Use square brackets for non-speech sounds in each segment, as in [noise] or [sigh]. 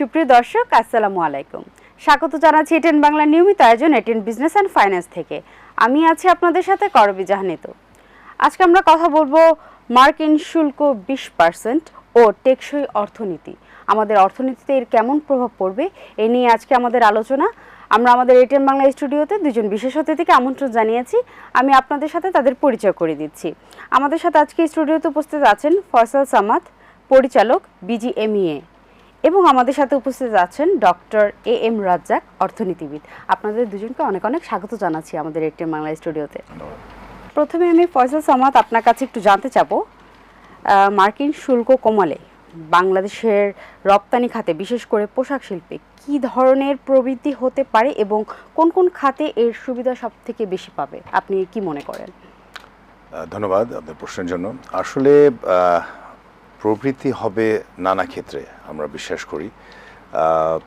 সুপ্রিয় দর্শক, আসসালামু আলাইকুম। স্বাগত জানাচ্ছি এটেন বাংলা নিয়মিত আয়োজন এটেন বিজনেস অ্যান্ড ফাইন্যান্স থেকে। আমি আছি আপনাদের সাথে করবি জাহানিত। আজকে আমরা কথা বলব মার্কিন শুল্ক বিশ পার্সেন্ট ও টেকসই অর্থনীতি। আমাদের অর্থনীতিতে এর কেমন প্রভাব পড়বে এ নিয়ে আজকে আমাদের আলোচনা। আমরা আমাদের এটিএম বাংলা স্টুডিওতে দুজন বিশেষ অতিথিকে আমন্ত্রণ জানিয়েছি। আমি আপনাদের সাথে তাদের পরিচয় করে দিচ্ছি। আমাদের সাথে আজকে স্টুডিওতে উপস্থিত আছেন ফয়সাল সামাদ, পরিচালক, বিজিএমইএ। এবং আমাদের সাথে উপস্থিত আছেন ডক্টর এ এম রাজ্জাক অর্থনীতিবিদ। আপনাদের দুজনকে অনেক অনেক স্বাগত জানাচ্ছি আমাদের এটিএম বাংলা স্টুডিওতে। প্রথমে আমি ফয়সাল সামাদ আপনার কাছে একটু জানতে চাবো মার্কিন শুল্ক কমালে বাংলাদেশের রপ্তানি খাতে বিশেষ করে পোশাক শিল্পে কি ধরনের প্রবৃদ্ধি হতে পারে এবং কোন কোন খাতে এর সুবিধা সব থেকে বেশি পাবে? আপনি কি মনে করেন? ধন্যবাদ আপনার প্রশ্নের জন্য। আসলে প্রবৃদ্ধি হবে নানা ক্ষেত্রে, আমরা বিশ্বাস করি।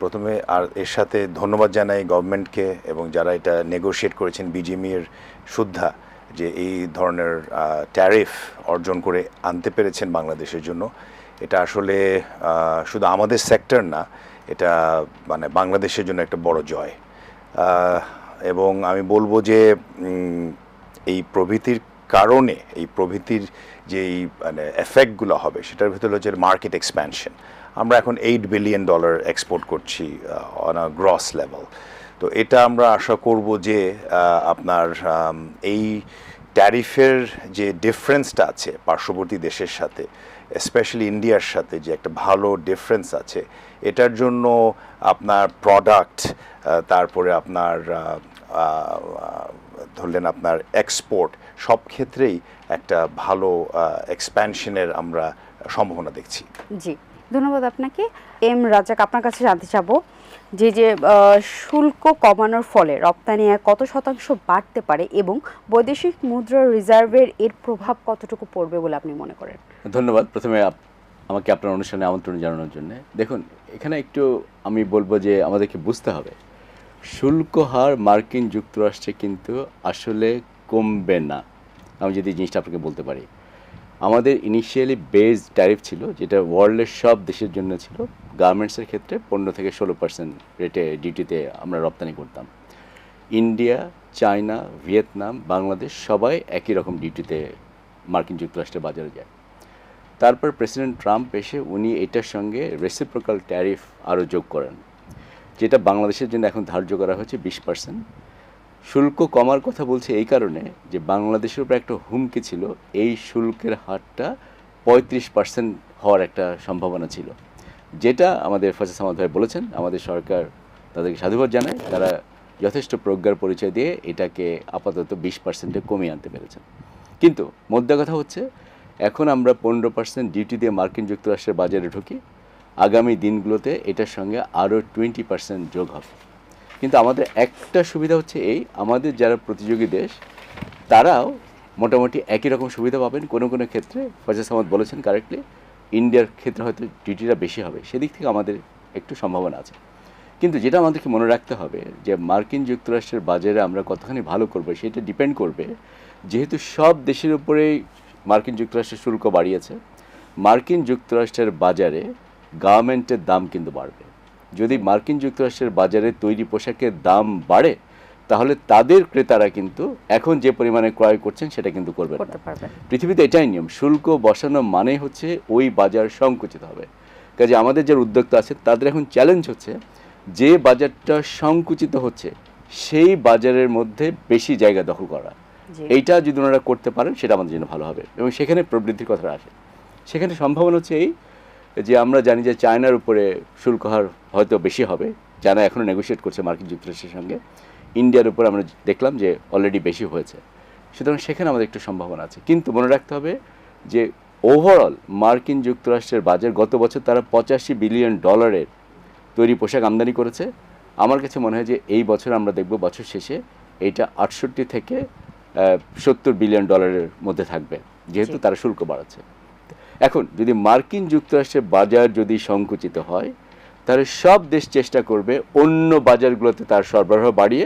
প্রথমে আর এর সাথে ধন্যবাদ জানাই গভর্নমেন্টকে এবং যারা এটা নেগোশিয়েট করেছেন বিজিএমই এর সুদ্ধা, যে এই ধরনের ট্যারিফ অর্জন করে আনতে পেরেছেন বাংলাদেশের জন্য। এটা আসলে শুধু আমাদের সেক্টর না, এটা মানে বাংলাদেশের জন্য একটা বড় জয়। এবং আমি বলব যে এই প্রভৃতির কারণে, এই প্রভৃতির যে এই মানে এফেক্টগুলো হবে সেটার ভিতরে হচ্ছে মার্কেট এক্সপ্যানশন আমরা এখন এইট বিলিয়ন ডলার এক্সপোর্ট করছি অন আ গ্রস লেভেল তো এটা আমরা আশা করব যে আপনার এই ট্যারিফের যে ডিফারেন্সটা আছে পার্শ্ববর্তী দেশের সাথে স্পেশালি ইন্ডিয়ার সাথে যে একটা ভালো ডিফারেন্স আছে এটার জন্য আপনার প্রোডাক্ট তারপরে আপনার আহ, ধরলেন আপনার এক্সপোর্ট সব ক্ষেত্রেই একটা ভালো এক্সপ্যানশনের আমরা সম্ভাবনা দেখছি। জি ধন্যবাদ আপনাকে। এম রাজাক আপনার কাছে জানতে চাব যে যে শুল্ক কমানোর ফলে রপ্তানি আয় কত শতাংশ বাড়তে পারে এবং বৈদেশিক মুদ্রা রিজার্ভের এর প্রভাব কতটুকু পড়বে বলে আপনি মনে করেন? ধন্যবাদ। প্রথমে আপ- আমাকে আপনার অনুষ্ঠানে আমন্ত্রণ জানানোর জন্য। দেখুন এখানে একটু আমি বলব যে আমাদেরকে বুঝতে হবে। শুল্ক হার মার্কিন যুক্তরাষ্ট্রে কিন্তু আসলে কমবে না। আমি যদি জিনিসটা আপনাকে বলতে পারি। আমাদের ইনিশিয়ালি বেজ ট্যারিফ ছিল, যেটা ওয়ার্ল্ডের সব দেশের জন্য ছিল গার্মেন্টসের ক্ষেত্রে পনেরো থেকে ষোলো পার্সেন্ট রেটে ডিউটিতে আমরা রপ্তানি করতাম। ইন্ডিয়া চায়না ভিয়েতনাম বাংলাদেশ সবাই একই রকম ডিউটিতে মার্কিন যুক্তরাষ্ট্রের বাজারে যায়। তারপর প্রেসিডেন্ট ট্রাম্প এসে উনি এটার সঙ্গে রেসিপ্রোকাল ট্যারিফ আরও যোগ করেন, যেটা বাংলাদেশের জন্য এখন ধার্য করা হয়েছে বিশ পার্সেন্ট শুল্ক কমার কথা বলছে এই কারণে যে বাংলাদেশের উপর একটা হুমকি ছিল, এই শুল্কের হারটা পঁয়ত্রিশ পার্সেন্ট হওয়ার একটা সম্ভাবনা ছিল। যেটা আমাদের ফজল সামাদ ভাই বলেছেন, আমাদের সরকার তাদেরকে সাধুবাদ জানায়, তারা যথেষ্ট প্রজ্ঞার পরিচয় দিয়ে এটাকে আপাতত বিশ পার্সেন্টে কমিয়ে আনতে পেরেছেন। কিন্তু মোদ্দা কথা হচ্ছে, এখন আমরা পনেরো পার্সেন্ট ডিউটি দিয়ে মার্কিন যুক্তরাষ্ট্রের বাজারে ঢুকি, আগামী দিনগুলোতে এটার সঙ্গে আরও টোয়েন্টি পার্সেন্ট যোগ হবে। কিন্তু আমাদের একটা সুবিধা হচ্ছে এই, আমাদের যারা প্রতিযোগী দেশ, তারাও মোটামুটি একই রকম সুবিধা পাবেন। কোনো কোনো ক্ষেত্রে, ফজল সামাদ বলেছেন কারেক্টলি ইন্ডিয়ার ক্ষেত্রে হয়তো ডিউটিটা বেশি হবে। সেদিক থেকে আমাদের একটু সম্ভাবনা আছে। কিন্তু যেটা আমাদেরকে মনে রাখতে হবে, যে মার্কিন যুক্তরাষ্ট্রের বাজারে আমরা কতখানি ভালো করব, সেটা ডিপেন্ড করবে। যেহেতু সব দেশের উপরেই মার্কিন যুক্তরাষ্ট্রের শুল্ক বাড়িয়েছে, মার্কিন যুক্তরাষ্ট্রের বাজারে গার্মেন্টের দাম কিন্তু বাড়বে। যদি মার্কিন যুক্তরাষ্ট্রের বাজারে তৈরি পোশাকের দাম বাড়ে তাহলে তাদের ক্রেতারা কিন্তু এখন যে পরিমাণে ক্রয় করছেন সেটা কিন্তু করবে পৃথিবীতে এটাই নিয়ম শুল্ক বসানো মানে হচ্ছে ওই বাজার সংকুচিত হবে। কাজে আমাদের যারা উদ্যোক্তা আছে তাদের এখন চ্যালেঞ্জ হচ্ছে যে বাজারটা সংকুচিত হচ্ছে সেই বাজারের মধ্যে বেশি জায়গা দখল করা। এইটা যদি ওনারা করতে পারেন সেটা আমাদের জন্য ভালো হবে। এবং সেখানে প্রবৃদ্ধির কথা আসে। সেখানে সম্ভাবনা হচ্ছে এই যে আমরা জানি যে চায়নার উপরে শুল্ক হার হয়তো বেশি হবে। চায়না এখনও নেগোশিয়েট করছে মার্কিন যুক্তরাষ্ট্রের সঙ্গে। ইন্ডিয়ার উপর আমরা দেখলাম যে অলরেডি বেশি হয়েছে। সুতরাং সেখানে আমাদের একটু সম্ভাবনা আছে। কিন্তু মনে রাখতে হবে যে ওভারঅল মার্কিন যুক্তরাষ্ট্রের বাজার গত বছর তারা পঁচাশি বিলিয়ন ডলারের তৈরি পোশাক আমদানি করেছে। আমার কাছে মনে হয় যে এই বছর আমরা দেখব বছর শেষে এইটা আটষট্টি থেকে সত্তর বিলিয়ন ডলারের মধ্যে থাকবে। যেহেতু তারা শুল্ক বাড়াচ্ছে। এখন যদি মার্কিন যুক্তরাষ্ট্রের বাজার যদি সংকুচিত হয়, তাহলে সব দেশ চেষ্টা করবে অন্য বাজারগুলোতে তার সরবরাহ বাড়িয়ে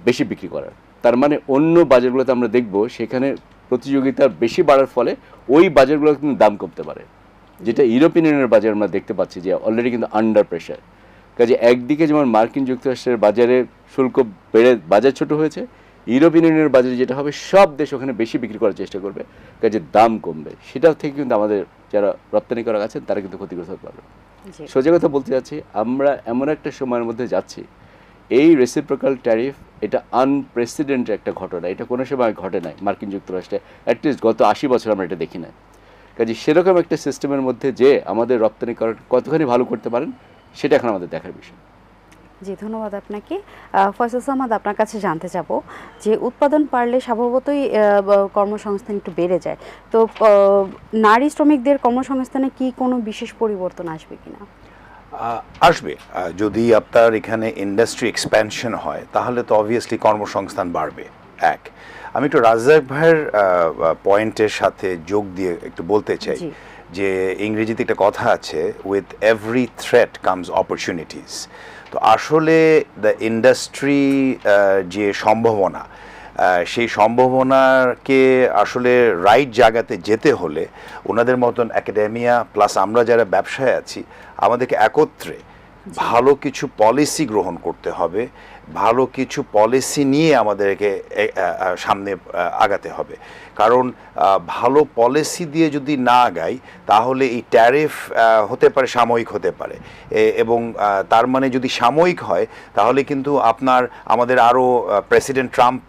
বেশি বিক্রি করার। তার মানে অন্য বাজারগুলোতে আমরা দেখব সেখানে প্রতিযোগিতা বেশি বাড়ার ফলে ওই বাজারগুলো কিন্তু দাম কমতে পারে। যেটা ইউরোপিয়ান ইউনিয়নের বাজার আমরা দেখতে পাচ্ছি যে অলরেডি কিন্তু আন্ডার প্রেশার কাজে একদিকে যেমন মার্কিন যুক্তরাষ্ট্রের বাজারে শুল্ক বেড়ে বাজার ছোট হয়েছে ইউরোপিয়ান ইউনিয়নের বাজারে যেটা হবে সব দেশ ওখানে বেশি বিক্রি করার চেষ্টা করবে। কাজে দাম কমবে। সেটাও থেকে কিন্তু আমাদের যারা রপ্তানি করা আছেন তারা কিন্তু ক্ষতিগ্রস্ত হতে পারবে। সোজা কথা বলতে যাচ্ছি আমরা এমন একটা সময়ের মধ্যে যাচ্ছি। এই রেসিপ্রোকাল ট্যারিফ এটা আনপ্রেসিডেন্টের একটা ঘটনা। এটা কোনো সময় ঘটে নাই মার্কিন যুক্তরাষ্ট্রে। অ্যাটলিস্ট গত আশি বছর আমরা এটা দেখি না কাজে সেরকম একটা সিস্টেমের মধ্যে যে আমাদের রপ্তানি করার কতখানি ভালো করতে পারেন সেটা এখন আমাদের দেখার বিষয়। জি ধন্যবাদ আপনাকে। ফয়সাল সামাদ আপনার কাছে জানতে যাব যে উৎপাদন বাড়লে স্বভাবতই কর্মসংস্থান একটু বেড়ে যায়। তো নারী শ্রমিকদের কর্মসংস্থানে কি কোনো বিশেষ পরিবর্তন আসবে কিনা? আসবে। যদি আপনার এখানে ইন্ডাস্ট্রি এক্সপ্যানশন হয় তাহলে তো অবভিয়াসলি কর্মসংস্থান বাড়বে। এক আমি একটু রাজাক ভাইয়ের পয়েন্টের সাথে যোগ দিয়ে একটু বলতে চাই যে ইংরেজিতে একটা কথা আছে with every threat comes opportunities তো আসলে দ্য ইন্ডাস্ট্রি যে সম্ভাবনা সেই সম্ভাবনাকে আসলে রাইট জায়গাতে যেতে হলে ওনাদের মতন একাডেমিয়া প্লাস আমরা যারা ব্যবসায় আছি আমাদেরকে একত্রে ভালো কিছু পলিসি গ্রহণ করতে হবে ভালো কিছু পলিসি নিয়ে আমাদেরকে সামনে আগাতে হবে। কারণ ভালো পলিসি দিয়ে যদি না আগাই তাহলে এই ট্যারিফ হতে পারে, সাময়িক হতে পারে। এবং তার মানে যদি সাময়িক হয়, তাহলে কিন্তু আপনার, আমাদের আরও প্রেসিডেন্ট ট্রাম্প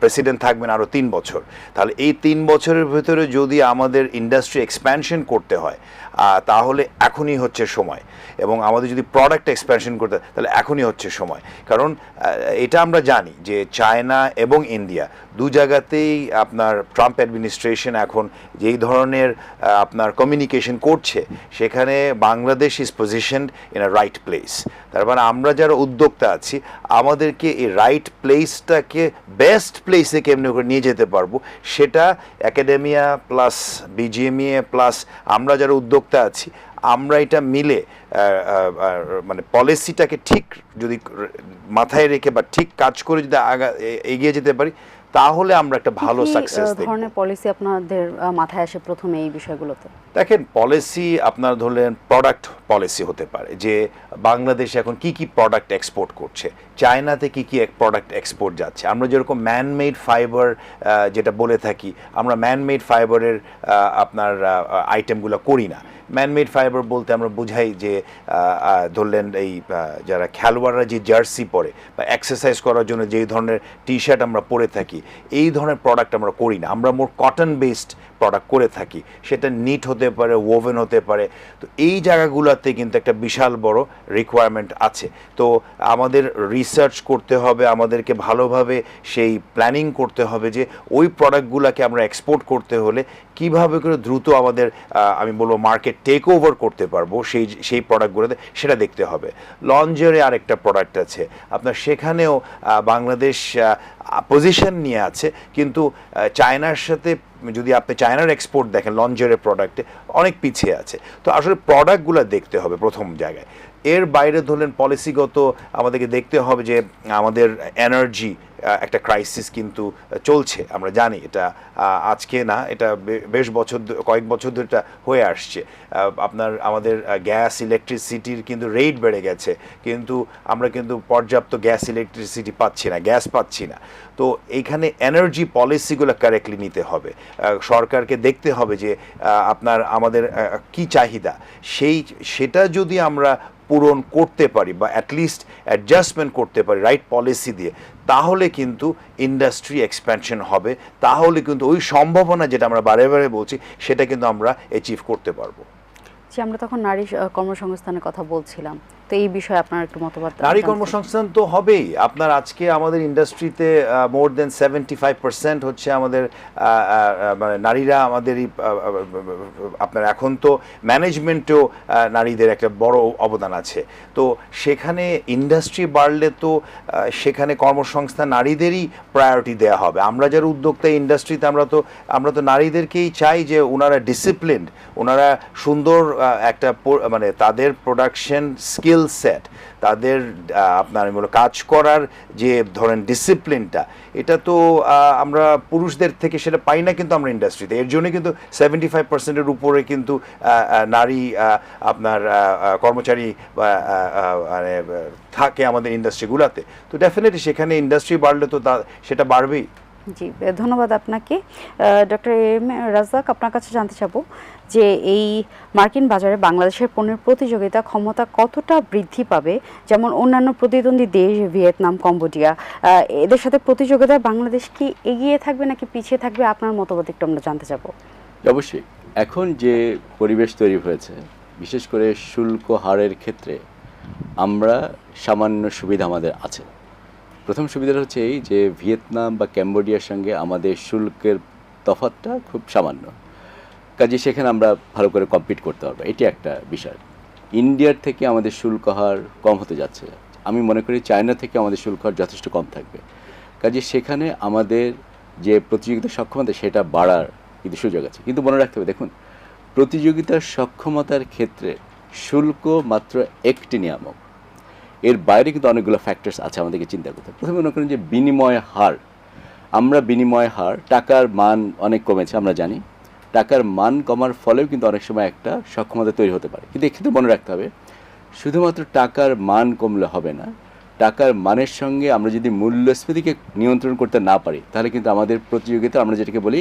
প্রেসিডেন্ট থাকবেন আরও তিন বছর। তাহলে এই তিন বছরের ভেতরে যদি আমাদের ইন্ডাস্ট্রি এক্সপ্যানশন করতে হয় তাহলে এখনই হচ্ছে সময়। এবং আমাদের যদি প্রোডাক্ট এক্সপ্যানশন করতে তাহলে এখনই হচ্ছে সময়। কারণ এটা আমরা জানি যে চায়না এবং ইন্ডিয়া দু জায়গাতেই আপনার ট্রাম্প অ্যাডমিনিস্ট্রেশন এখন যেই ধরনের আপনার কমিউনিকেশন করছে, সেখানে Bangladesh is position in a right place তার মানে আমরা যারা উদ্যোক্তা আছি, আমাদেরকে এই রাইট প্লেসটাকে বেস্ট প্লেসে কেমনি করে নিয়ে যেতে পারব, সেটা একাডেমিয়া প্লাস বিজিএমইএ প্লাস আমরা যারা উদ্যোক্তা আছি, আমরা এটা মিলে মানে পলিসিটাকে ঠিক যদি মাথায় রেখে বা ঠিক কাজ করে যদি এগিয়ে যেতে পারি তাহলে আমরা একটা ভালো সাকসেস দেখব। ধরনের পলিসি আপনাদের মাথায় আসে প্রথমে এই বিষয়গুলোতে? দেখেন পলিসি আপনার ধরলেন প্রোডাক্ট পলিসি হতে পারে যে বাংলাদেশ এখন কি কি প্রোডাক্ট এক্সপোর্ট করছে চায়নাতে কি কি এক প্রোডাক্ট এক্সপোর্ট যাচ্ছে। আমরা যেরকম ম্যানমেড ফাইবার যেটা বলে থাকি আমরা ম্যানমেড ফাইবারের আপনার আইটেমগুলো করি না। ম্যানমেড ফাইবার বলতে আমরা বুঝাই যে ধরলেন এই যারা খেলোয়াড়রা যে জার্সি পরে বা এক্সারসাইজ করার জন্য যেই ধরনের টি শার্ট আমরা পরে থাকি, এই ধরনের প্রোডাক্ট আমরা করি না। আমরা মোর কটন বেসড প্রোডাক্ট করে থাকি। সেটা নিট হতে পারে ওভেন হতে পারে। তো এই জায়গাগুলোতে কিন্তু একটা বিশাল বড় রিকোয়ারমেন্ট আছে। তো আমাদের রিসার্চ করতে হবে, আমাদেরকে ভালোভাবে সেই প্ল্যানিং করতে হবে যে, ওই প্রোডাক্টগুলোকে আমরা এক্সপোর্ট করতে হলে কীভাবে করে দ্রুত আমাদের আমি বলব মার্কেট টেক ওভার করতে পারব, সেই সেই প্রোডাক্টগুলোতে সেটা দেখতে হবে। লঞ্জারে আরেকটা প্রোডাক্ট আছে। আপনার সেখানেও বাংলাদেশ পজিশন নিয়ে আছে, কিন্তু চায়নার সাথে, যদি আপনি চায়নার এক্সপোর্ট দেখেন লঞ্জারের প্রোডাক্টে অনেক পিছিয়ে আছে। তো আসলে প্রোডাক্টগুলো দেখতে হবে প্রথম জায়গায়। এর বাইরে ধরলেন পলিসিগত আমাদেরকে দেখতে হবে যে আমাদের এনার্জি একটা ক্রাইসিস কিন্তু চলছে, আমরা জানি। এটা আজকে না, এটা বেশ বছর কয়েক বছর ধরে এটা হয়ে আসছে। আপনার আমাদের গ্যাস ইলেকট্রিসিটির কিন্তু রেট বেড়ে গেছে, কিন্তু আমরা কিন্তু পর্যাপ্ত গ্যাস ইলেকট্রিসিটি পাচ্ছি না গ্যাস পাচ্ছি না। তো এইখানে এনার্জি পলিসিগুলো কারেক্টলি নিতে হবে। সরকারকে দেখতে হবে যে আপনার, আমাদের কি চাহিদা? সেই, সেটা যদি আমরা পূরণ করতে পারি বা অ্যাটলিস্ট অ্যাডজাস্টমেন্ট করতে পারি রাইট পলিসি দিয়ে, তাহলে কিন্তু ইন্ডাস্ট্রি এক্সপ্যানশন হবে, তাহলে কিন্তু ওই সম্ভাবনা যেটা আমরা বারে বারে বলছি, সেটা কিন্তু আমরা অ্যাচিভ করতে পারব। যে আমরা তখন নারী কর্মসংস্থানের কথা বলছিলাম। তো এই বিষয়ে আপনার একটু মতবাদ নারী কর্মসংস্থান তো হবেই। আপনার আজকে আমাদের ইন্ডাস্ট্রিতে more than seventy five percent হচ্ছে আমাদের মানে নারীরা আহ, আপনার এখন তো ম্যানেজমেন্টেও নারীদের একটা বড় অবদান আছে। তো সেখানে ইন্ডাস্ট্রি বাড়লে তো সেখানে কর্মসংস্থান নারীদেরই প্রায়োরিটি দেওয়া হবে। আমরা যারা উদ্যোক্তা ইন্ডাস্ট্রিতে আমরা তো আমরা তো নারীদেরকেই চাই যে ওনারা ডিসিপ্লিনড ওনারা সুন্দর একটা মানে তাদের প্রোডাকশন স্কিল স্কিল সেট, তাদের আপনার বলব কাজ করার যে ধরেন ডিসিপ্লিনটা এটা তো আমরা পুরুষদের থেকে সেটা পাই না কিন্তু আমরা ইন্ডাস্ট্রিতে এর জন্য কিন্তু সেভেন্টি ফাইভ পার্সেন্টের উপরে কিন্তু নারী আপনার কর্মচারী মানে থাকে আমাদের ইন্ডাস্ট্রিগুলোতে তো ডেফিনেটলি সেখানে ইন্ডাস্ট্রি বাড়লে তো তা, সেটা বাড়বেই। জি ধন্যবাদ আপনাকে। ডক্টর এম রাজাক আপনার কাছে জানতে চাবো যে এই মার্কিন বাজারে বাংলাদেশের পণ্যের প্রতিযোগিতা ক্ষমতা কতটা বৃদ্ধি পাবে, যেমন অন্যান্য প্রতিদ্বন্দ্বী দেশ, ভিয়েতনাম, কম্বোডিয়া এদের সাথে প্রতিযোগিতায় বাংলাদেশ কি এগিয়ে থাকবে নাকি পিছিয়ে থাকবে আপনার মতামত একটু আমরা জানতে চাবো। অবশ্যই। এখন যে পরিবেশ তৈরি হয়েছে, বিশেষ করে শুল্ক হারের ক্ষেত্রে আমরা সামান্য সুবিধা আমাদের আছে। প্রথম সুবিধাটা হচ্ছে এই যে ভিয়েতনাম বা ক্যাম্বোডিয়ার সঙ্গে আমাদের শুল্কের তফাতটা খুব সামান্য। কাজে সেখানে আমরা ভালো করে কম্পিট করতে পারব, এটি একটা বিষয়। ইন্ডিয়ার থেকে আমাদের শুল্ক হার কম হতে যাচ্ছে। আমি মনে করি চায়না থেকে আমাদের শুল্ক হার যথেষ্ট কম থাকবে। কাজে সেখানে আমাদের যে প্রতিযোগিতার সক্ষমতা, সেটা বাড়ার কিন্তু সুযোগ আছে। কিন্তু মনে রাখতে হবে, দেখুন, প্রতিযোগিতার সক্ষমতার ক্ষেত্রে শুল্ক মাত্র একটি নিয়ামক। এর বাইরে কিন্তু অনেকগুলো ফ্যাক্টরস আছে, আমাদেরকে চিন্তা করতে প্রথমে মনে করেন যে বিনিময় হার। আমরা বিনিময় হার, টাকার মান অনেক কমেছে, আমরা জানি। টাকার মান কমার ফলেও কিন্তু অনেক সময় একটা সক্ষমতা তৈরি হতে পারে। কিন্তু এক্ষেত্রে মনে রাখতে হবে, শুধুমাত্র টাকার মান কমলে হবে না, টাকার মানের সঙ্গে আমরা যদি মূল্যস্ফীতিকে নিয়ন্ত্রণ করতে না পারি, তাহলে কিন্তু আমাদের প্রতিযোগিতা আমরা যেটাকে বলি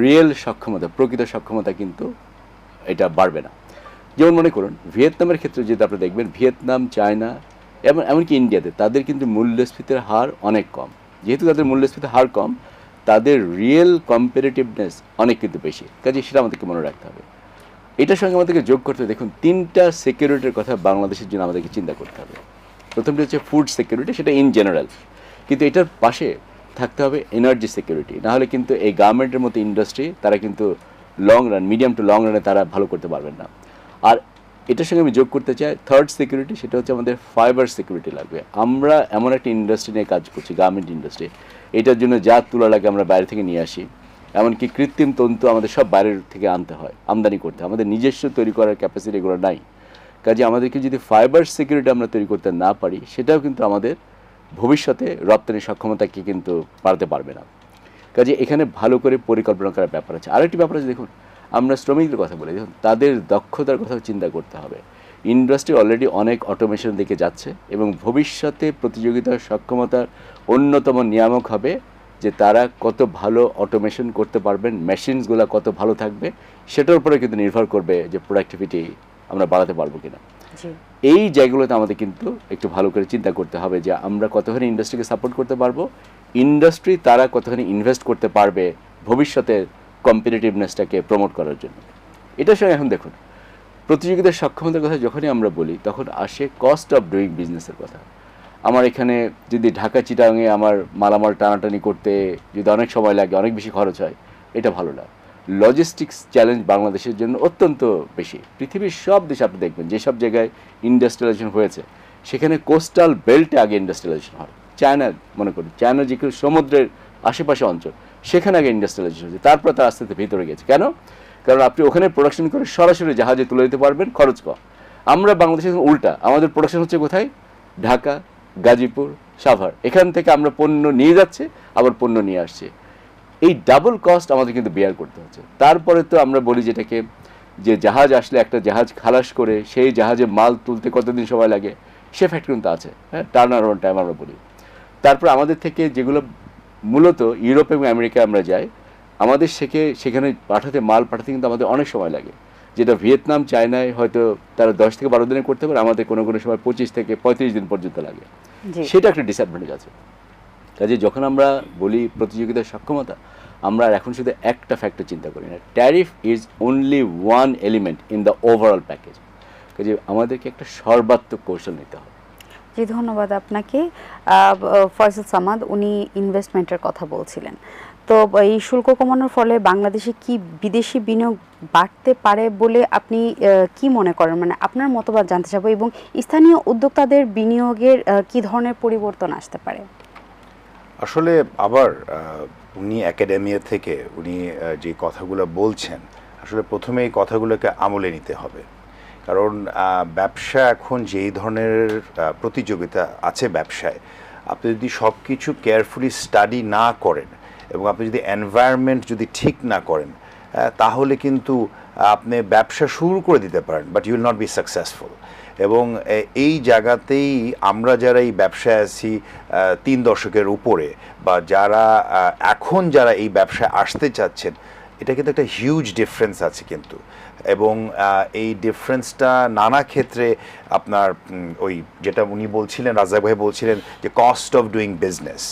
রিয়েল সক্ষমতা, প্রকৃত সক্ষমতা কিন্তু এটা বাড়বে না। যেমন মনে করুন, ভিয়েতনামের ক্ষেত্রে যদি আপনি দেখবেন, ভিয়েতনাম, চায়না এবং এমনকি ইন্ডিয়াতে তাদের কিন্তু মূল্যস্ফীতির হার অনেক কম। যেহেতু তাদের মূল্যস্ফীতির হার কম তাদের রিয়েল কম্পারেটিভনেস অনেক কিন্তু বেশি। কাজে সেটা আমাদেরকে মনে রাখতে হবে। এটার সঙ্গে আমাদেরকে যোগ করতে দেখুন, তিনটা সিকিউরিটির কথা বাংলাদেশের জন্য আমাদেরকে চিন্তা করতে হবে। প্রথমটি হচ্ছে ফুড সিকিউরিটি সেটা ইন জেনারেল কিন্তু এটার পাশে থাকতে হবে এনার্জি সিকিউরিটি নাহলে কিন্তু এই গার্মেন্টের মতো ইন্ডাস্ট্রি তারা কিন্তু long run medium to long রানে তারা ভালো করতে পারবেন না। আর এটার সঙ্গে আমি যোগ করতে চাই থার্ড সিকিউরিটি সেটা হচ্ছে আমাদের ফাইবার সিকিউরিটি লাগবে। আমরা এমন একটা ইন্ডাস্ট্রি নিয়ে কাজ করছি গার্মেন্ট ইন্ডাস্ট্রি এটার জন্য যা তুলা লাগে আমরা বাইরে থেকে নিয়ে আসি। এমনকি কৃত্রিম তন্তু আমাদের সব বাইরের থেকে আনতে হয়, আমদানি করতে হয়। আমাদের নিজস্ব তৈরি করার ক্যাপাসিটি এগুলো নাই। কাজে আমাদেরকে যদি ফাইবার সিকিউরিটি আমরা তৈরি করতে না পারি, সেটাও কিন্তু আমাদের ভবিষ্যতে রপ্তানি সক্ষমতাকে কিন্তু বাড়াতে পারবে না। কাজে এখানে ভালো করে পরিকল্পনা করার ব্যাপার আছে। আরেকটি ব্যাপার আছে, দেখুন, আমরা শ্রমিকদের কথা বলি। দেখুন, তাদের দক্ষতার কথা চিন্তা করতে হবে। ইন্ডাস্ট্রি অলরেডি অনেক অটোমেশন দিকে যাচ্ছে এবং ভবিষ্যতে প্রতিযোগিতার সক্ষমতার অন্যতম নিয়ামক হবে যে তারা কত ভালো অটোমেশন করতে পারবেন মেশিনসগুলো কত ভালো থাকবে সেটার উপরে কিন্তু নির্ভর করবে যে প্রোডাক্টিভিটি আমরা বাড়াতে পারব কিনা। এই জায়গাগুলোতে আমাদের কিন্তু একটু ভালো করে চিন্তা করতে হবে যে আমরা কতখানি ইন্ডাস্ট্রিকে সাপোর্ট করতে পারব ইন্ডাস্ট্রি তারা কতখানি ইনভেস্ট করতে পারবে ভবিষ্যতের কম্পিটিটিভনেসটাকে প্রমোট করার জন্য। এটার সঙ্গে এখন দেখুন। প্রতিযোগিতার সক্ষমতার কথা যখনই আমরা বলি, তখন আসে কস্ট অফ ডুইং বিজনেসের কথা। আমার এখানে যদি ঢাকা চিটাঙে আমার মালামাল টানাটানি করতে যদি অনেক সময় লাগে, অনেক বেশি খরচ হয়, এটা ভালো না। লজিস্টিক্স চ্যালেঞ্জ বাংলাদেশের জন্য অত্যন্ত বেশি। পৃথিবীর সব দেশে আপনি দেখবেন, যেসব জায়গায় ইন্ডাস্ট্রিয়ালাইজেশন হয়েছে, সেখানে কোস্টাল বেল্টে আগে ইন্ডাস্ট্রিয়ালাইজেশন হয়। চায়না মনে করি চায়না যে সমুদ্রের আশেপাশে অঞ্চল, সেখানে আগে ইন্ডাস্ট্রিয়ালাইজেশন হয়েছে। তারপর তার আস্তে আস্তে ভিতরে গেছে। কেন? কারণ আপনি ওখানে প্রোডাকশন করে সরাসরি জাহাজে তুলে দিতে পারবেন, খরচ কম। আমরা বাংলাদেশে উল্টা, আমাদের প্রোডাকশন হচ্ছে কোথায়? ঢাকা, গাজীপুর, সাভার। এখান থেকে আমরা পণ্য নিয়ে যাচ্ছে, আবার পণ্য নিয়ে আসছে। এই ডাবল কস্ট আমাদের কিন্তু বেয়ার করতে হচ্ছে। তারপরে তো আমরা বলি যেটাকে, যে জাহাজ আসলে একটা জাহাজ খালাস করে, সেই জাহাজে মাল তুলতে কতদিন সময় লাগে, সে ফ্যাক্টর কিন্তু আছে। হ্যাঁ টার্ন অ্যারাউন্ড টাইম আমরা বলি। তারপর আমাদের থেকে যেগুলো মূলত ইউরোপ এবং আমেরিকায় আমরা যাই আমাদের সেকে সেখানে পাঠাতে মাল পাঠাতে কিন্তু আমাদের অনেক সময় লাগে। যেটা ভিয়েতনাম চায়নায় হয়তো তারা দশ থেকে বারো দিনে করতে পারে আমাদের কোনো কোনো সময় পঁচিশ থেকে পঁয়ত্রিশ দিন পর্যন্ত লাগে। সেটা একটা ডিসঅ্যাডভান্টেজ আছে। কাজে যখন আমরা বলি প্রতিযোগিতার সক্ষমতা আমরা এখন শুধু একটা ফ্যাক্টর চিন্তা করি না। Tariff is only one element in the overall package কাজে আমাদেরকে একটা সর্বাত্মক কৌশল নিতে হবে। জি ধন্যবাদ আপনাকে। ব- সামাদ উনি ইনভেস্টমেন্টের কথা বলছিলেন। তো এই শুল্ক কমানোর ফলে বাংলাদেশে কি বিদেশি বিনিয়োগ বাড়তে পারে বলে আপনি কি মনে করেন? মানে আপনার মতবাদ জানতে চাবো এবং স্থানীয় উদ্যোক্তাদের বিনিয়োগের কি ধরনের পরিবর্তন আসতে পারে? আসলে আবার উনি একাডেমিয়া থেকে উনি যে কথাগুলো বলছেন, আসলে প্রথমে এই কথাগুলোকে আমলে নিতে হবে। কারণ ব্যবসা এখন যেই ধরনের প্রতিযোগিতা আছে ব্যবসায়, আপনি যদি সব কিছু কেয়ারফুলি স্টাডি না করেন এবং আপনি যদি এনভায়রনমেন্ট যদি ঠিক না করেন তাহলে কিন্তু আপনি ব্যবসা শুরু করে দিতে পারেন but you'll not be successful এবং এই জায়গাতেই আমরা যারা এই ব্যবসায় আছি তিন দশকের উপরে বা যারা এখন যারা এই ব্যবসায় আসতে চাচ্ছেন, এটা কিন্তু একটা হিউজ ডিফারেন্স আছে কিন্তু। এবং এই ডিফারেন্সটা নানা ক্ষেত্রে আপনার ওই যেটা উনি বলছিলেন রাজা ভাই বলছিলেন যে কস্ট অফ ডুইং বিজনেস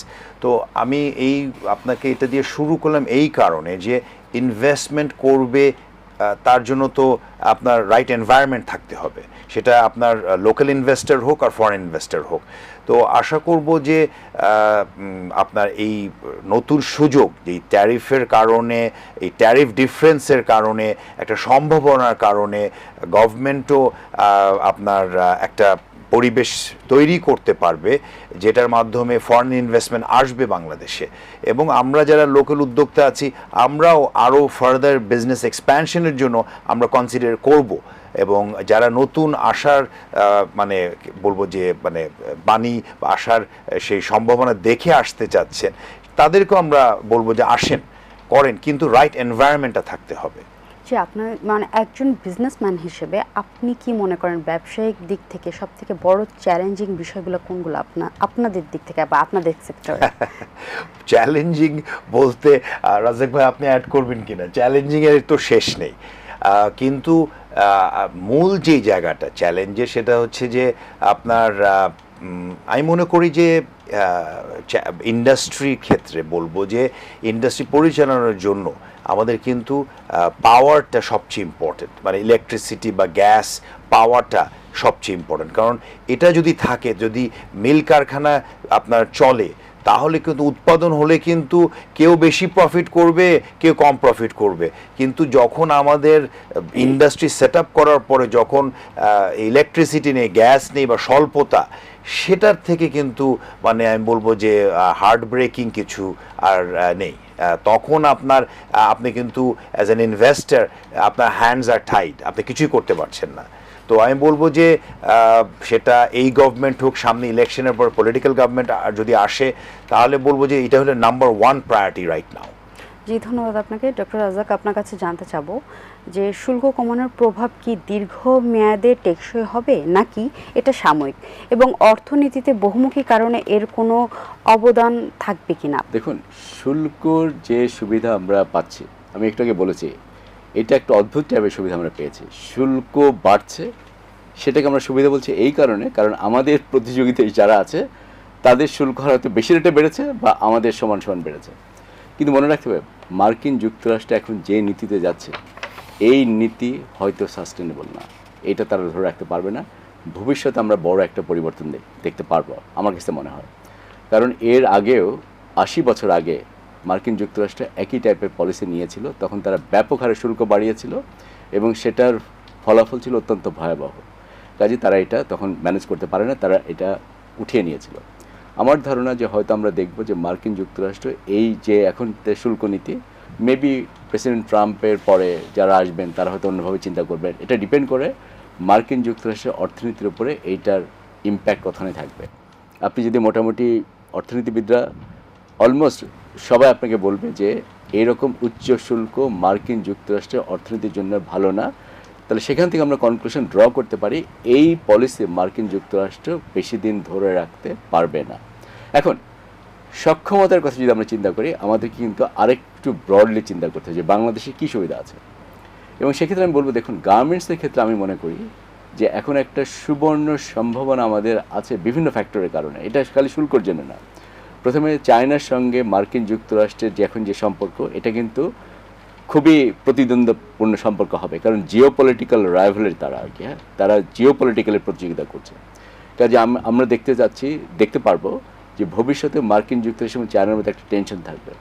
তো আমি এই আপনাকে এটা দিয়ে শুরু করলাম এই কারণে যে ইনভেস্টমেন্ট করবে তার জন্য তো আপনার রাইট এনভায়রনমেন্ট থাকতে হবে। সেটা আপনার লোকাল ইনভেস্টর হোক আর ফরেন ইনভেস্টর হোক। তো আশা করব যে আপনার এই নতুন সুযোগ এই ট্যারিফের কারণে, এই ট্যারিফ ডিফারেন্সের কারণে, একটা সম্ভাবনার কারণে গভর্নমেন্টও আপনার একটা পরিবেশ তৈরি করতে পারবে, যেটার মাধ্যমে ফরেন ইনভেস্টমেন্ট আসবে বাংলাদেশে। এবং আমরা যারা লোকাল উদ্যোক্তা আছি, আমরাও আরও ফার্দার বিজনেস এক্সপ্যানশনের জন্য আমরা কনসিডার করব। এবং যারা নতুন আসার মানে বলব যে মানে বাণী আসার সেই সম্ভাবনা দেখে আসতে চাচ্ছেন, তাদেরকেও আমরা বলব যে আসেন, করেন। কিন্তু রাইট এনভায়রনমেন্টটা থাকতে হবে। যে আপনার মানে একজন বিজনেসম্যান হিসেবে আপনি কি মনে করেন ব্যবসায়িক দিক থেকে সব থেকে বড় চ্যালেঞ্জিং বিষয়গুলো কোনগুলো আপনার আপনাদের দিক থেকে বা আপনাদের সেক্টরে চ্যালেঞ্জিং [laughs] বলতে রাজাক ভাই আপনি অ্যাড করবেন কিনা? চ্যালেঞ্জিং এর তো শেষ নেই। কিন্তু মূল যে জায়গাটা চ্যালেঞ্জে সেটা হচ্ছে যে আপনার আমি মনে করি যে ইন্ডাস্ট্রির ক্ষেত্রে বলব যে ইন্ডাস্ট্রি পরিচালনার জন্য আমাদের কিন্তু পাওয়ারটা সবচেয়ে ইম্পর্টেন্ট মানে ইলেকট্রিসিটি বা গ্যাস পাওয়ারটা সবচেয়ে ইম্পর্টেন্ট কারণ এটা যদি থাকে, যদি মিল কারখানা আপনার চলে, তাহলে কিন্তু উৎপাদন হলে কিন্তু কেউ বেশি প্রফিট করবে, কেউ কম প্রফিট করবে। কিন্তু যখন আমাদের ইন্ডাস্ট্রি সেট করার পরে যখন ইলেকট্রিসিটি নেই গ্যাস নেই বা স্বল্পতা, সেটার থেকে কিন্তু মানে আমি বলব যে হার্ট ব্রেকিং কিছু আর নেই। তখন আপনার আপনি কিন্তু অ্যাজ অ্যান ইনভেস্টার আপনার হ্যান্ডস আর টাইট আপনি কিছুই করতে পারছেন না। তো আমি বলব যে সেটা এই গভর্নমেন্ট হোক, সামনে ইলেকশনের পর পলিটিক্যাল গভর্নমেন্ট যদি আসে, তাহলে বলব যে এটা হলো number one priority right now জি, ধন্যবাদ আপনাকে। ডক্টর রাজাক আপনার কাছে জানতে চাবো যে শুল্ক কমানোর প্রভাব কি দীর্ঘ মেয়াদে টেকসই হবে নাকি এটা সাময়িক? এবং অর্থনীতিতে বহুমুখী কারণে এর কোনো অবদান থাকবে কিনা? দেখুন, শুল্কর যে সুবিধা আমরা পাচ্ছি, আমি একটু আগে বলেছি, এটা একটা অদ্ভুত টাইপের সুবিধা আমরা পেয়েছি। শুল্ক বাড়ছে, সেটাকে আমরা সুবিধা বলছি এই কারণে, কারণ আমাদের প্রতিযোগিতায় যারা আছে, তাদের শুল্ক হয়তো বেশি রেটে বেড়েছে বা আমাদের সমান সমান বেড়েছে। কিন্তু মনে রাখতে হবে, মার্কিন যুক্তরাষ্ট্র এখন যে নীতিতে যাচ্ছে এই নীতি হয়তো সাস্টেনেবল না। এটা তারা ধরে রাখতে পারবে না। ভবিষ্যতে আমরা বড় একটা পরিবর্তন দেখতে পারব, আমার কাছে মনে হয়। কারণ এর আগেও, আশি বছর আগে মার্কিন যুক্তরাষ্ট্র একই টাইপের পলিসি নিয়েছিল, তখন তারা ব্যাপক হারে শুল্ক বাড়িয়েছিল এবং সেটার ফলাফল ছিল অত্যন্ত ভয়াবহ। কাজে তারা এটা তখন ম্যানেজ করতে পারে না, তারা এটা উঠিয়ে নিয়েছিল। আমার ধারণা যে হয়তো আমরা দেখব যে মার্কিন যুক্তরাষ্ট্র এই যে এখন শুল্ক নীতি মেবি প্রেসিডেন্ট ট্রাম্পের পরে যারা আসবেন, তারা হয়তো অন্যভাবে চিন্তা করবেন। এটা ডিপেন্ড করে মার্কিন যুক্তরাষ্ট্রের অর্থনীতির উপরে এইটার ইম্প্যাক্ট কতখানি থাকবে। আপনি যদি মোটামুটি অর্থনীতিবিদরা অলমোস্ট সবাই আপনাকে বলবে যে, এইরকম উচ্চ শুল্ক মার্কিন যুক্তরাষ্ট্রের অর্থনীতির জন্য ভালো না। তাহলে সেখান থেকে আমরা কনক্লুশন ড্র করতে পারি, এই পলিসি মার্কিন যুক্তরাষ্ট্র বেশি দিন ধরে রাখতে পারবে না। এখন, সক্ষমতার কথা যদি আমরা চিন্তা করি, আমাদেরকে কিন্তু আরেকটু ব্রডলি চিন্তা করতে হবে যে বাংলাদেশে কী সুবিধা আছে। এবং সেক্ষেত্রে আমি বলব, দেখুন গার্মেন্টসের ক্ষেত্রে আমি মনে করি যে এখন একটা সুবর্ণ সম্ভাবনা আমাদের আছে বিভিন্ন ফ্যাক্টরের কারণে। এটা খালি শুল্কর জন্য না। প্রথমে চায়নার সঙ্গে মার্কিন যুক্তরাষ্ট্রের যে এখন যে সম্পর্ক, এটা কিন্তু খুবই প্রতিদ্বন্দ্বপূর্ণ সম্পর্ক হবে। কারণ জিও পলিটিক্যাল রাইভালের তারা আর কি হ্যাঁ? তারা জিও পলিটিক্যালের প্রতিযোগিতা করছে। কাজে আমরা দেখতে যাচ্ছি দেখতে পারব যে ভবিষ্যতে মার্কিন যুক্তরাষ্ট্র এবং চায়নার মধ্যে একটা টেনশন থাকবে।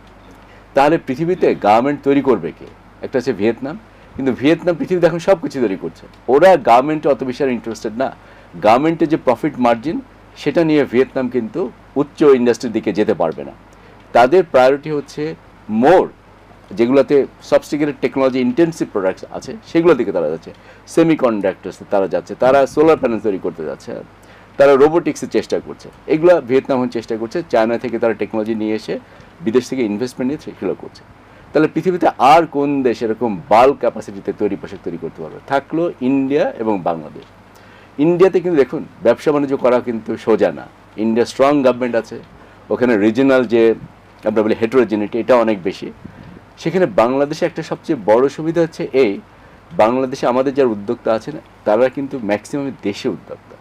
তাহলে পৃথিবীতে গার্মেন্ট তৈরি করবে কে? একটা হচ্ছে ভিয়েতনাম। কিন্তু ভিয়েতনাম পৃথিবীতে এখন সব কিছু তৈরি করছে। ওরা গার্মেন্টে অত বেশি ইন্টারেস্টেড না। গার্মেন্টের যে প্রফিট মার্জিন সেটা নিয়ে ভিয়েতনাম কিন্তু উচ্চ ইন্ডাস্ট্রির দিকে যেতে পারবে না। তাদের প্রায়োরিটি হচ্ছে মোর যেগুলোতে সবস্টিকেটেড টেকনোলজি ইন্টেন্সিভ প্রোডাক্টস আছে, সেগুলোর দিকে তারা যাচ্ছে। সেমি কন্ডাক্টার্স তারা যাচ্ছে, তারা সোলার প্যানেল তৈরি করতে যাচ্ছে তারা রোবোটিক্সের চেষ্টা করছে। এগুলো ভিয়েতনাম চেষ্টা করছে, চায়না থেকে তারা টেকনোলজি নিয়ে এসে বিদেশ থেকে ইনভেস্টমেন্ট নিয়ে সেগুলো করছে। তাহলে পৃথিবীতে আর কোন দেশ এরকম বাল্ক ক্যাপাসিটিতে তৈরি পোশাক তৈরি করতে পারবে? থাকল ইন্ডিয়া এবং বাংলাদেশ ইন্ডিয়াতে কিন্তু দেখুন, ব্যবসা বাণিজ্য করা কিন্তু সোজা না। ইন্ডিয়া স্ট্রং গভর্নমেন্ট আছে। ওখানে রিজিনাল যে, আমরা বলি হেটারোজেনিটি এটা অনেক বেশি। সেখানে বাংলাদেশে একটা সবচেয়ে বড় সুবিধা হচ্ছে এই, বাংলাদেশে আমাদের যারা উদ্যোক্তা আছেন, তারা কিন্তু ম্যাক্সিমাম দেশি উদ্যোক্তা।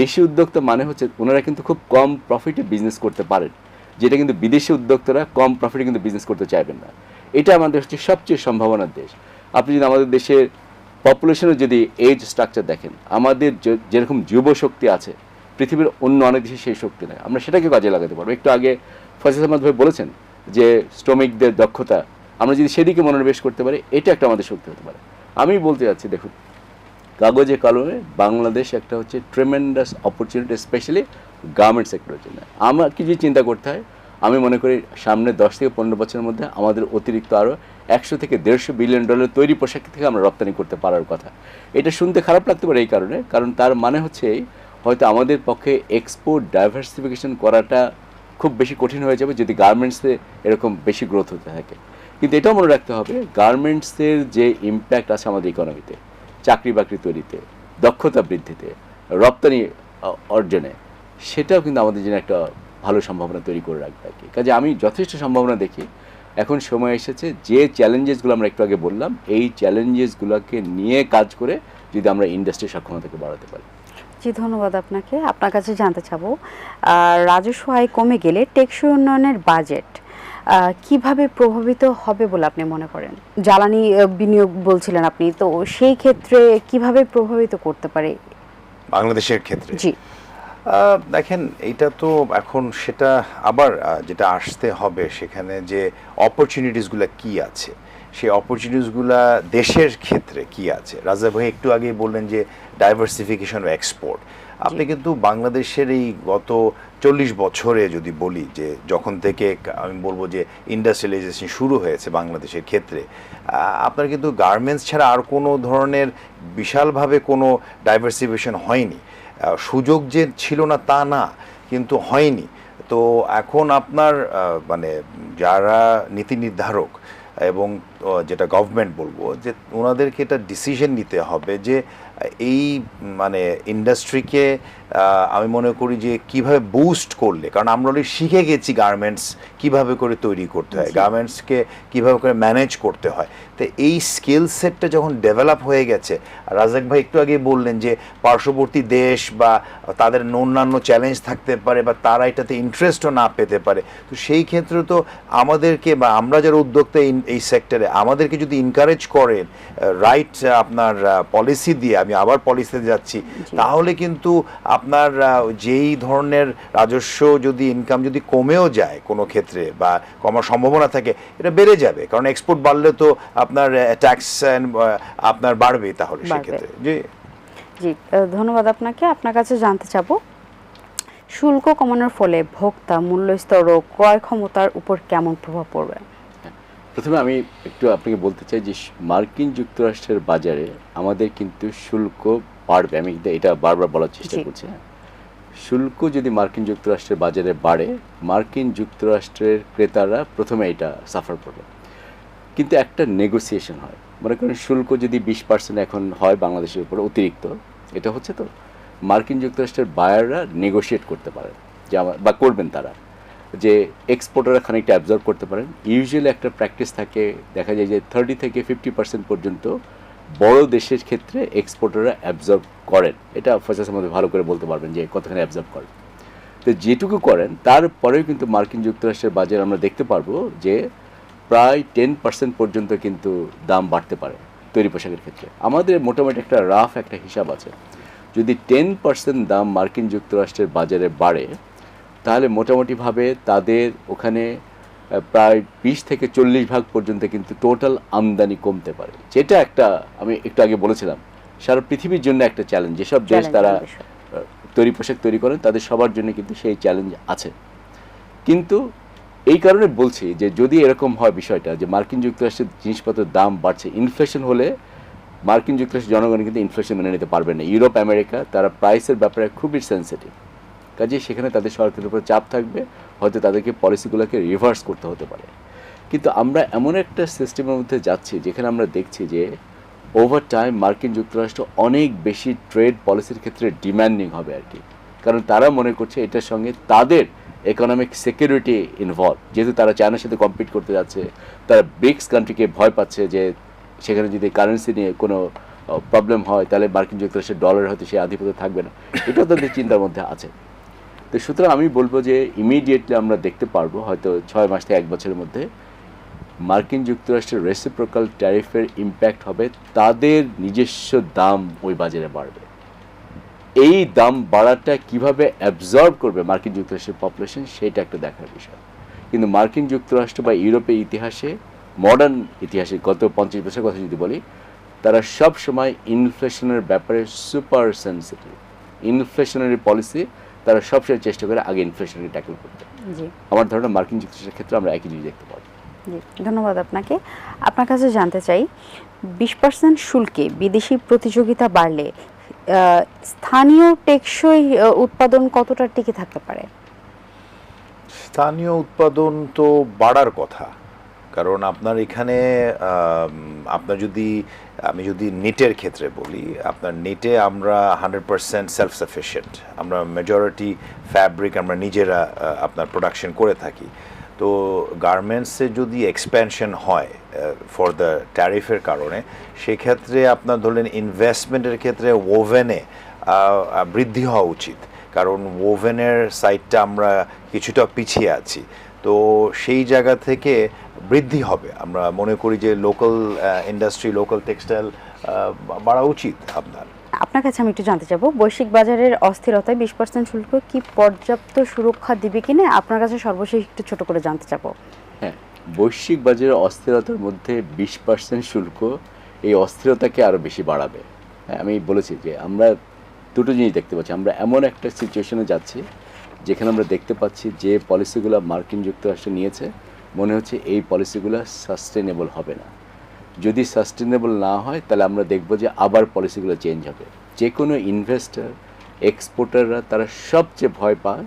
দেশি উদ্যোক্তা মানে হচ্ছে ওনারা কিন্তু খুব কম প্রফিটে বিজনেস করতে পারেন। যেটা কিন্তু বিদেশি উদ্যোক্তারা কম প্রফিটে কিন্তু বিজনেস করতে চাইবেন না। এটা আমাদের হচ্ছে সবচেয়ে সম্ভাবনার দেশ। আপনি যদি আমাদের দেশের পপুলেশনের যদি এজ স্ট্রাকচার দেখেন, আমাদের যেরকম যুব শক্তি আছে, পৃথিবীর অন্য অনেক দেশে সেই শক্তি নেই। আমরা সেটাকে কাজে লাগাতে পারব। একটু আগে ফজিল আহমদ ভাই বলেছেন যে, শ্রমিকদের দক্ষতা, আমরা যদি সেদিকে মনোনিবেশ করতে পারি, এটা একটা আমাদের শক্তি হতে পারে। আমি বলতে যাচ্ছি, দেখুন কাগজে কলমে বাংলাদেশ একটা হচ্ছে ট্রেমেন্ডাস অপরচুনিটি স্পেশালি গার্মেন্ট সেক্টরের জন্য। আমার কি যদি চিন্তা করতে হয়। আমি মনে করি সামনে দশ থেকে পনেরো বছরের মধ্যে আমাদের অতিরিক্ত আরও একশো থেকে দেড়শো বিলিয়ন ডলার তৈরি পোশাক থেকে আমরা রপ্তানি করতে পারার কথা। এটা শুনতে খারাপ লাগতে পারে এই কারণে, কারণ তার মানে হচ্ছে হয়তো আমাদের পক্ষে এক্সপোর্ট ডাইভার্সিফিকেশন করাটা খুব বেশি কঠিন হয়ে যাবে যদি গার্মেন্টসে এরকম বেশি গ্রোথ হতে থাকে। কিন্তু এটাও মনে রাখতে হবে গার্মেন্টসের যে ইম্প্যাক্ট আছে আমাদের ইকোনমিতে চাকরি বাকরি তৈরিতে, দক্ষতা বৃদ্ধিতে, রপ্তানি অর্জনে, সেটাও কিন্তু আমাদের জন্য একটা ভালো সম্ভাবনা তৈরি করে রাখবে আর কি। কাজে আমি যথেষ্ট সম্ভাবনা দেখি। এখন সময় এসেছে, যে চ্যালেঞ্জেসগুলো আমরা একটু আগে বললাম, এই চ্যালেঞ্জেসগুলোকে নিয়ে কাজ করে যদি আমরা ইন্ডাস্ট্রির সক্ষমতাকে বাড়াতে পারি। জি, ধন্যবাদ আপনাকে। আপনার কাছে জানতে চাবো রাজস্ব আয় কমে গেলে টেকসই উন্নয়নের বাজেট কীভাবে প্রভাবিত হবে বলে আপনি মনে করেন? জ্বালানি বিনিয়োগ বলছিলেন আপনি তো সেই ক্ষেত্রে কীভাবে প্রভাবিত করতে পারে? বাংলাদেশের ক্ষেত্রে? জি। দেখেন এটা তো এখন সেটা আবার যেটা আসতে হবে সেখানে যে অপরচুনিটিসগুলো কি আছে? সেই অপরচুনিটিসগুলো দেশের ক্ষেত্রে কি আছে? রাজা ভাই একটু আগেই বললেন যে ডাইভার্সিফিকেশন ও এক্সপোর্ট আপনি কিন্তু বাংলাদেশের এই গত চল্লিশ বছরে যদি বলি যে যখন থেকে আমি বলব যে ইন্ডাস্ট্রিয়ালাইজেশন শুরু হয়েছে বাংলাদেশের ক্ষেত্রে আপনার কিন্তু গার্মেন্টস ছাড়া আর কোনো ধরনের বিশালভাবে কোনো ডাইভার্সিফিকেশন হয়নি। সুযোগ যে ছিল না তা না কিন্তু হয়নি। তো এখন আপনার মানে যারা নীতি নির্ধারক এবং যেটা গভর্নমেন্ট বলব যে ওনাদেরকে এটা ডিসিশন নিতে হবে যে এই মানে ইন্ডাস্ট্রিকে আমি মনে করি যে কীভাবে বুস্ট করলে কারণ আমরা অলরেডি শিখে গেছি গার্মেন্টস কীভাবে করে তৈরি করতে হয় গার্মেন্টসকে কীভাবে করে ম্যানেজ করতে হয়। তো এই স্কিল সেটটা যখন ডেভেলপ হয়ে গেছে রাজাক ভাই একটু আগে বললেন যে পার্শ্ববর্তী দেশ বা তাদের অন্যান্য চ্যালেঞ্জ থাকতে পারে বা তারা এটাতে ইন্টারেস্টও না পেতে পারে। তো সেই ক্ষেত্রে তো আমাদেরকে বা আমরা যারা উদ্যোক্তা এই সেক্টরে আমাদেরকে যদি ইনকারেজ করেন রাইট আপনার পলিসি দিয়ে আমি আবার পলিসিতে যাচ্ছি তাহলে কিন্তু আপনার যেই ধরনের রাজস্ব যদি ইনকাম যদি কমেও যায় কোনো ক্ষেত্রে বা কমার সম্ভাবনা থাকে এটা বেড়ে যাবে। কারণ এক্সপোর্ট বাড়লে তো আপনার ট্যাক্স আপনার বাড়বে তাহলে। সেক্ষেত্রে। জি। জি ধন্যবাদ আপনাকে। আপনার কাছে জানতে চাবো শুল্ক কমানোর ফলে ভোক্তা মূল্যস্তর ও ক্রয় ক্ষমতার উপর কেমন প্রভাব পড়বে? প্রথমে আমি একটু আপনাকে বলতে চাই যে মার্কিন যুক্তরাষ্ট্রের বাজারে আমাদের কিন্তু শুল্ক বাড়বে। আমি এটা বারবার বলার চেষ্টা করছি হ্যাঁ। শুল্ক যদি মার্কিন যুক্তরাষ্ট্রের বাজারে বাড়ে মার্কিন যুক্তরাষ্ট্রের ক্রেতারা প্রথমে এটা সাফার করবে। কিন্তু একটা নেগোসিয়েশন হয়। মনে করেন শুল্ক যদি বিশ পার্সেন্ট এখন হয় বাংলাদেশের উপরে অতিরিক্ত, এটা হচ্ছে তো মার্কিন যুক্তরাষ্ট্রের বায়াররা নেগোশিয়েট করতে পারেন, যে আমার বা করবেন তারা। যে এক্সপোর্টাররা খানিকটা অ্যাবজর্ব করতে পারেন। ইউজুয়ালি একটা প্র্যাকটিস থাকে, দেখা যায় যে থার্টি থেকে ফিফটি পার্সেন্ট পর্যন্ত বড় দেশের ক্ষেত্রে এক্সপোর্টাররা অ্যাবজর্ব করেন। এটা ফসাস আমাদের ভালো করে বলতে পারবেন যে কতখানি অ্যাবজর্ব করেন। তো যেটুকু করেন, তারপরেও কিন্তু মার্কিন যুক্তরাষ্ট্রের বাজার আমরা দেখতে পারব যে প্রায় টেন পার্সেন্ট পর্যন্ত কিন্তু দাম বাড়তে পারে তৈরি পোশাকের ক্ষেত্রে। আমাদের মোটামুটি একটা রাফ একটা হিসাব আছে। যদি টেন পার্সেন্ট দাম মার্কিন যুক্তরাষ্ট্রের বাজারে বাড়ে তাহলে মোটামুটিভাবে তাদের ওখানে প্রায় বিশ থেকে চল্লিশ ভাগ পর্যন্ত কিন্তু টোটাল আমদানি কমতে পারে। যেটা একটা আমি একটু আগে বলেছিলাম সারা পৃথিবীর জন্য একটা চ্যালেঞ্জ যেসব দেশ তারা তৈরি পোশাক তৈরি করেন তাদের সবার জন্য কিন্তু সেই চ্যালেঞ্জ আছে। কিন্তু এই কারণে বলছি যে যদি এরকম হয় বিষয়টা, যে মার্কিন যুক্তরাষ্ট্রের জিনিসপত্রের দাম বাড়ছে ইনফ্লেশন হলে মার্কিন যুক্তরাষ্ট্রের জনগণ কিন্তু ইনফ্লেশন মেনে নিতে পারবে না। ইউরোপ, আমেরিকা, তারা প্রাইসের ব্যাপারে খুবই সেন্সিটিভ কাজে সেখানে তাদের সরকারের উপর চাপ থাকবে, হয়তো তাদেরকে পলিসিগুলোকে রিভার্স করতে হতে পারে। কিন্তু আমরা এমন একটা সিস্টেমের মধ্যে যাচ্ছি, যেখানে আমরা দেখছি যে ওভার টাইম মার্কিন যুক্তরাষ্ট্র অনেক বেশি ট্রেড পলিসির ক্ষেত্রে ডিম্যান্ডিং হবে আর কি। কারণ তারা মনে করছে এটার সঙ্গে তাদের ইকোনমিক সিকিউরিটি ইনভলভ যেহেতু তারা চায়নার সাথে কম্পিট করতে যাচ্ছে, তারা ব্রিক্স কান্ট্রিকে ভয় পাচ্ছে যে সেখানে যদি কারেন্সি নিয়ে কোনো প্রবলেম হয়, তাহলে মার্কিন যুক্তরাষ্ট্রের ডলার হয়তো সে আধিপত্য থাকবে না। এটাও তাদের চিন্তার মধ্যে আছে। তো সুতরাং আমি বলব যে ইমিডিয়েটলি আমরা দেখতে পারব, হয়তো ছয় মাস থেকে এক বছরের মধ্যে মার্কিন যুক্তরাষ্ট্রের রেসিপ্রোকাল ট্যারিফের ইম্প্যাক্ট হবে, তাদের নিজস্ব দাম ওই বাজারে বাড়বে। এই দাম বাড়াটা কীভাবে অ্যাবজর্ব করবে মার্কিন যুক্তরাষ্ট্রের পপুলেশন সেটা একটা দেখার বিষয়। কিন্তু মার্কিন যুক্তরাষ্ট্র বা ইউরোপের ইতিহাসে মডার্ন ইতিহাসে গত পঞ্চাশ বছরের কথা যদি বলি তারা সব সময় ইনফ্লেশনের ব্যাপারে সুপার সেন্সিটিভ ইনফ্লেশনারি পলিসি তারা সবসময় চেষ্টা করে আগে ইনফ্লেশনকে ট্যাকল করতে। আমার ধারণা মার্কিন যুক্তরাষ্ট্রের ক্ষেত্রে আমরা একই জিনিস দেখতে পাবো। ধন্যবাদ আপনাকে। আপনার কাছে জানতে চাই বিশ পার্সেন্ট শুল্কে বিদেশি প্রতিযোগিতা বাড়লে স্থানীয় টেকসই উৎপাদন কতটা টিকে থাকতে পারে? স্থানীয় উৎপাদন তো বাড়ার কথা। কারণ আপনার এখানে আপনার যদি, আমি যদি নেটের ক্ষেত্রে বলি, আপনার নেটে আমরা হান্ড্রেড পার্সেন্ট সেলফ সাফিসিয়েন্ট আমরা মেজরিটি ফ্যাব্রিক আমরা নিজেরা আপনার প্রোডাকশন করে থাকি। তো গার্মেন্টসে যদি এক্সপ্যানশন হয় ফর দ্য ট্যারিফের কারণে, সেক্ষেত্রে আপনার ধরলেন ইনভেস্টমেন্টের ক্ষেত্রে ওভেনে বৃদ্ধি হওয়া উচিত। কারণ ওভেনের সাইডটা আমরা কিছুটা পিছিয়ে আছি। তো সেই জায়গা থেকে বৃদ্ধি হবে। আমরা মনে করি যে লোকাল ইন্ডাস্ট্রি লোকাল টেক্সটাইল বাড়া উচিত আপনার। আপনার কাছে আমি একটু জানতে চাবো, বৈশ্বিক বাজারের অস্থিরতায় বিশ পার্সেন্ট শুল্ক কি পর্যাপ্ত সুরক্ষা দিবে কিনা? আপনার কাছে সর্বশেষ একটু ছোট করে জানতে চাবো। হ্যাঁ বৈশ্বিক বাজারের অস্থিরতার মধ্যে বিশ পার্সেন্ট শুল্ক এই অস্থিরতাকে আরও বেশি বাড়াবে। হ্যাঁ আমি বলেছি যে আমরা দুটো জিনিস দেখতে পাচ্ছি। আমরা এমন একটা সিচুয়েশনে যাচ্ছি, যেখানে আমরা দেখতে পাচ্ছি যে পলিসিগুলো মার্কিন যুক্তরাষ্ট্র নিয়েছে, মনে হচ্ছে এই পলিসিগুলো সাস্টেনেবল হবে না। যদি সাস্টেনেবল না হয় তাহলে আমরা দেখব যে আবার পলিসিগুলো চেঞ্জ হবে। যে কোনো ইনভেস্টর এক্সপোর্টাররা তারা সবচেয়ে ভয় পান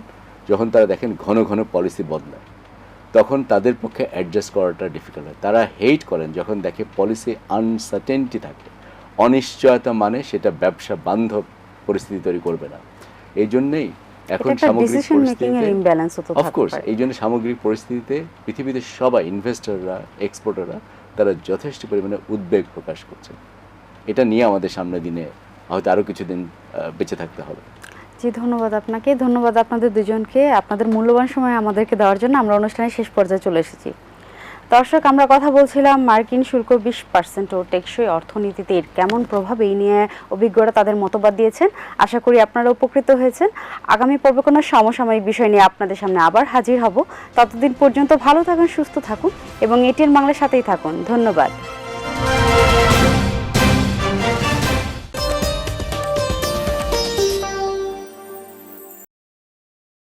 যখন তারা দেখেন ঘন ঘন পলিসি বদলায়। তখন তাদের পক্ষে অ্যাডজাস্ট করাটা ডিফিকাল্ট হয়। তারা হেট করেন যখন দেখে পলিসি আনসার্টেনটি থাকে। অনিশ্চয়তা মানে সেটা ব্যবসা বান্ধব পরিস্থিতি তৈরি করবে না। এই জন্যেই এখন সামগ্রিক পরিস্থিতিতে অফকোর্স এই জন্য সামগ্রিক পরিস্থিতিতে পৃথিবীতে সবাই ইনভেস্টররা এক্সপোর্টাররা তারা যথেষ্ট পরিমাণে উদ্বেগ প্রকাশ করছে এটা নিয়ে আমাদের সামনে দিনে হয়তো আরও কিছুদিন বেঁচে থাকতে হবে। জি, ধন্যবাদ আপনাকে। ধন্যবাদ আপনাদের দুজনকে। আপনাদের মূল্যবান সময় আমাদেরকে দেওয়ার জন্য আমরা অনুষ্ঠানের শেষ পর্যায়ে চলে এসেছি। দর্শক, আমরা কথা বলছিলাম মার্কিন শুল্ক বিশ পার্সেন্ট ও টেকসই অর্থনীতিতে এর কেমন প্রভাব এই নিয়ে অভিজ্ঞরা তাদের মতবাদ দিয়েছেন। আশা করি আপনারা উপকৃত হয়েছেন। আগামী পর্বে কোনো সমসাময়িক বিষয় নিয়ে আপনাদের সামনে আবার হাজির হব। ততদিন পর্যন্ত ভালো থাকুন, সুস্থ থাকুন এবং এটিএন বাংলার সাথেই থাকুন। ধন্যবাদ।